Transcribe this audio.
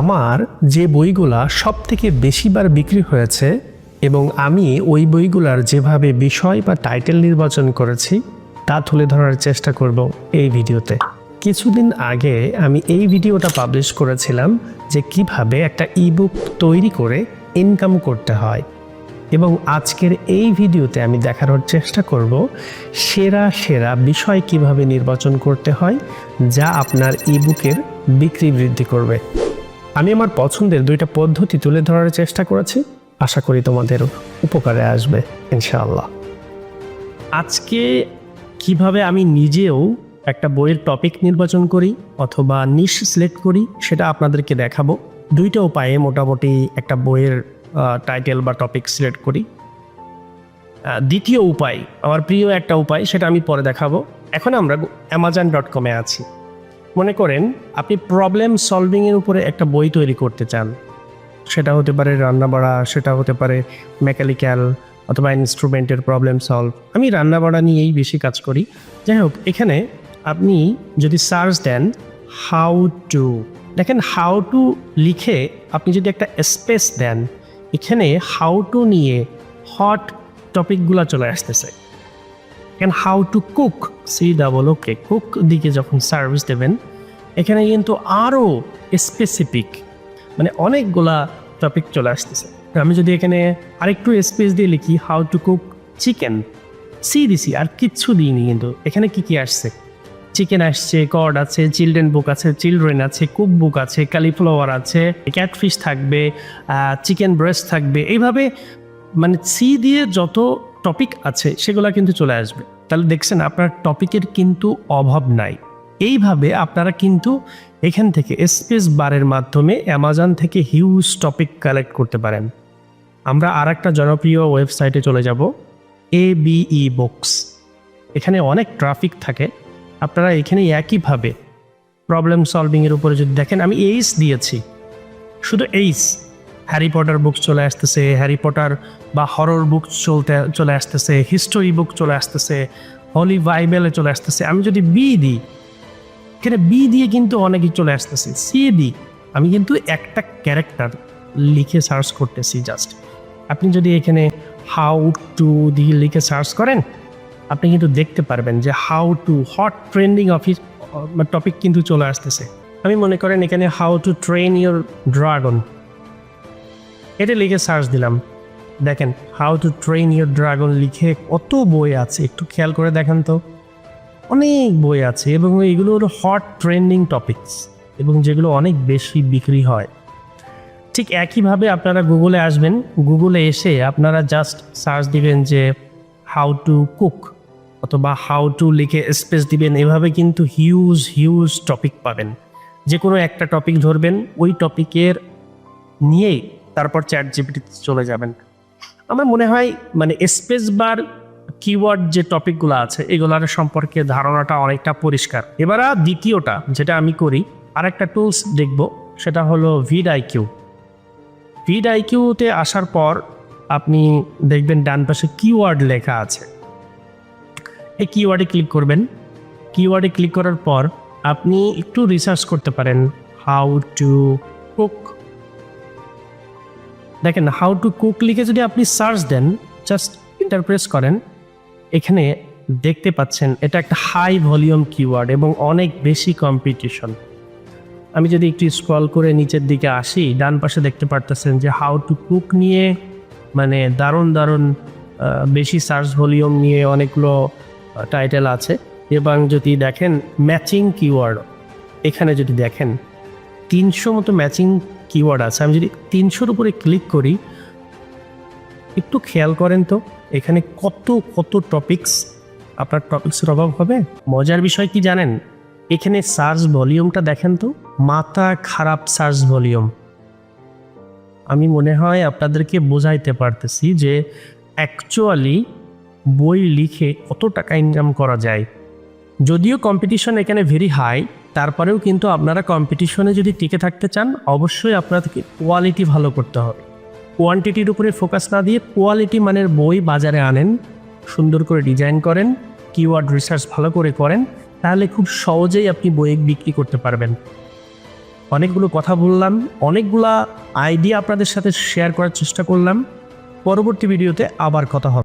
আমার যে বইগুলা সব থেকে বেশিবার বিক্রি হয়েছে এবং আমি ওই বইগুলার যেভাবে বিষয় বা টাইটেল নির্বাচন করেছি, তা তুলে ধরার চেষ্টা করব এই ভিডিওতে। কিছুদিন আগে আমি এই ভিডিওটা পাবলিশ করেছিলাম যে কীভাবে একটা ইবুক তৈরি করে ইনকাম করতে হয়। এবং আজকের এই ভিডিওতে আমি দেখানোর চেষ্টা করব সেরা সেরা বিষয় কীভাবে নির্বাচন করতে হয়, যা আপনার ইবুকের বিক্রি বৃদ্ধি করবে। আমি আমার পছন্দের দুইটা পদ্ধতি তুলে ধরার চেষ্টা করেছি। আশা করি তোমাদের উপকারে আসবে, ইনশাআল্লাহ। আজকে কীভাবে আমি নিজেও একটা বইয়ের টপিক নির্বাচন করি অথবা নিশ সিলেক্ট করি সেটা আপনাদেরকে দেখাবো। দুইটা উপায়ে মোটামুটি একটা বইয়ের টাইটেল বা টপিক সিলেক্ট করি। দ্বিতীয় উপায়, আমার প্রিয় একটা উপায়, সেটা আমি পরে দেখাবো। এখন আমরা অ্যামাজন ডট কমে আছি। মনে করেন আপনি প্রবলেম সলভিংয়ের উপরে একটা বই তৈরি করতে চান। সেটা হতে পারে রান্নাবাড়া, সেটা হতে পারে মেকানিক্যাল অথবা ইনস্ট্রুমেন্টের প্রবলেম সলভ আমি রান্নাবাড়া নিয়েই বেশি কাজ করি। যাই হোক, এখানে আপনি যদি সার্চ দেন হাউ টু দেখেন হাউ টু লিখে আপনি যদি একটা স্পেস দেন, এখানে হাউ টু নিয়ে হট টপিকগুলো চলে আসতেছে। এখানে how to cook C double O K cook যখন সার্ভিস দেবেন, এখানে কিন্তু আরও স্পেসিফিক মানে অনেকগুলা টপিক চলে আসতেছে। আমি যদি এখানে আরেকটু স্পেস দিয়ে লিখি how to cook chicken C দিছি, আর কিচ্ছু দিইনি কিন্তু। এখানে কি কি আসছে? চিকেন আসছে কর্ড আছে চিলড্রেন বুক আছে চিলড্রেন আছে কুক বুক আছে কালিফ্লাওয়ার আছে ক্যাটফিশ থাকবে চিকেন ব্রেস্ট থাকবে। এইভাবে মানে সি দিয়ে যত টপিক আছে, সেগুলো কিন্তু চলে আসবে। তাহলে দেখছেন আপনার টপিকের কিন্তু অভাব নাই। এইভাবে আপনারা কিন্তু এখান থেকে স্পেস বারের মাধ্যমে অ্যামাজন থেকে হিউজ টপিক কালেক্ট করতে পারেন। আমরা আর একটা জনপ্রিয় ওয়েবসাইটে চলে যাব এ বিই বুকস এখানে অনেক ট্রাফিক থাকে। আপনারা এখানে একইভাবে প্রবলেম সলভিংয়ের উপরে যদি দেখেন, আমি এইস দিয়েছি। শুধু এইস হ্যারি পটার বুক চলে আসতেছে হ্যারি পটার বা হরর বুক চলতে, চলে আসতেছে হিস্টোরি বুক চলে আসতেছে হলি বাইবেলে চলে আসতেছে। আমি যদি বি দিই, এখানে বি দিয়ে কিন্তু অনেকেই চলে আসতেছে। সি দিই, আমি কিন্তু একটা ক্যারেক্টার লিখে সার্চ করতেছি জাস্ট আপনি যদি এখানে হাউ টু দিয়ে লিখে সার্চ করেন, আপনি কিন্তু দেখতে পারবেন যে how to hot trending office topic কিন্তু চলে আসতেছে। আমি মনে করেন এখানে how to train your dragon এটা লিখে সার্চ দিলাম। দেখেন how to train your dragon লিখে কত বই আছে, একটু খেয়াল করে দেখেন তো। অনেক বই আছে এবং এগুলো হলো হট ট্রেন্ডিং টপিকস এবং যেগুলো অনেক বেশি বিক্রি হয়। ঠিক একইভাবে আপনারা গুগলে আসবেন গুগলে এসে আপনারা জাস্ট সার্চ দিবেন যে হাউ টু কুক অথবা হাউ টু লিখে স্পেস দিবেন। এভাবে কিন্তু হিউজ হিউজ টপিক পাবেন। যে কোনো একটা টপিক ধরবেন, ওই টপিকের নিয়েই তারপর চ্যাট জিপিটিতে চলে যাবেন। আমার মনে হয় মানে স্পেস বার কিওয়ার্ড যে টপিকগুলো আছে, এগুলোর সম্পর্কে ধারণাটা অনেকটা পরিষ্কার। এবার দ্বিতীয়টা যেটা আমি করি আর একটা টুলস দেখব, সেটা হলো ভিড আইকিউ ভিড আইকিউতে আসার পর আপনি দেখবেন ডান পাশে কিওয়ার্ড লেখা আছে। এই কিওয়ার্ডে ক্লিক করবেন। কিওয়ার্ডে ক্লিক করার পর আপনি একটু রিসার্চ করতে পারেন হাউ টু কুক দেখেন হাউ টু কুক লিখে যদি আপনি সার্চ দেন জাস্ট ইন্টারপ্রেস করেন, এখানে দেখতে পাচ্ছেন এটা একটা হাই ভলিউম কিওয়ার্ড এবং অনেক বেশি কম্পিটিশন আমি যদি একটু স্ক্রল করে নিচের দিকে আসি, ডান পাশে দেখতে পারতেছেন যে হাউ টু কুক নিয়ে মানে দারুণ দারুণ বেশি সার্চ ভলিউম নিয়ে অনেকগুলো টাইটেল আছে। এবং যদি দেখেন ম্যাচিং কিওয়ার্ড এখানে যদি দেখেন, তিনশো মতো ম্যাচিং কিওয়ার্ড আছে। আমি যদি তিনশোর উপরে ক্লিক করি, একটু খেয়াল করেন তো, এখানে কত কত টপিকস আপনার টপিক্সের অভাব হবে? মজার বিষয় কি জানেন? এখানে সার্চ ভলিউমটা দেখেন তো, মাথা খারাপ সার্চ ভলিউম আমি মনে হয় আপনাদেরকে বোঝাইতে পারতেছি যে অ্যাকচুয়ালি বই লিখে কত টাকা ইনকাম করা যায়। যদিও কম্পিটিশন এখানে ভেরি হাই তারপরেও কিন্তু আপনারা কম্পিটিশনে যদি টিকে থাকতে চান, অবশ্যই আপনাদেরকে কোয়ালিটি ভালো করতে হবে। কোয়ান্টিটির উপরে ফোকাস না দিয়ে কোয়ালিটি মানের বই বাজারে আনেন, সুন্দর করে ডিজাইন করেন কিওয়ার্ড রিসার্চ ভালো করে করেন, তাহলে খুব সহজেই আপনি বই বিক্রি করতে পারবেন। অনেকগুলো কথা বললাম, অনেকগুলা আইডিয়া আপনাদের সাথে শেয়ার করার চেষ্টা করলাম। পরবর্তী ভিডিওতে আবার কথা হবে।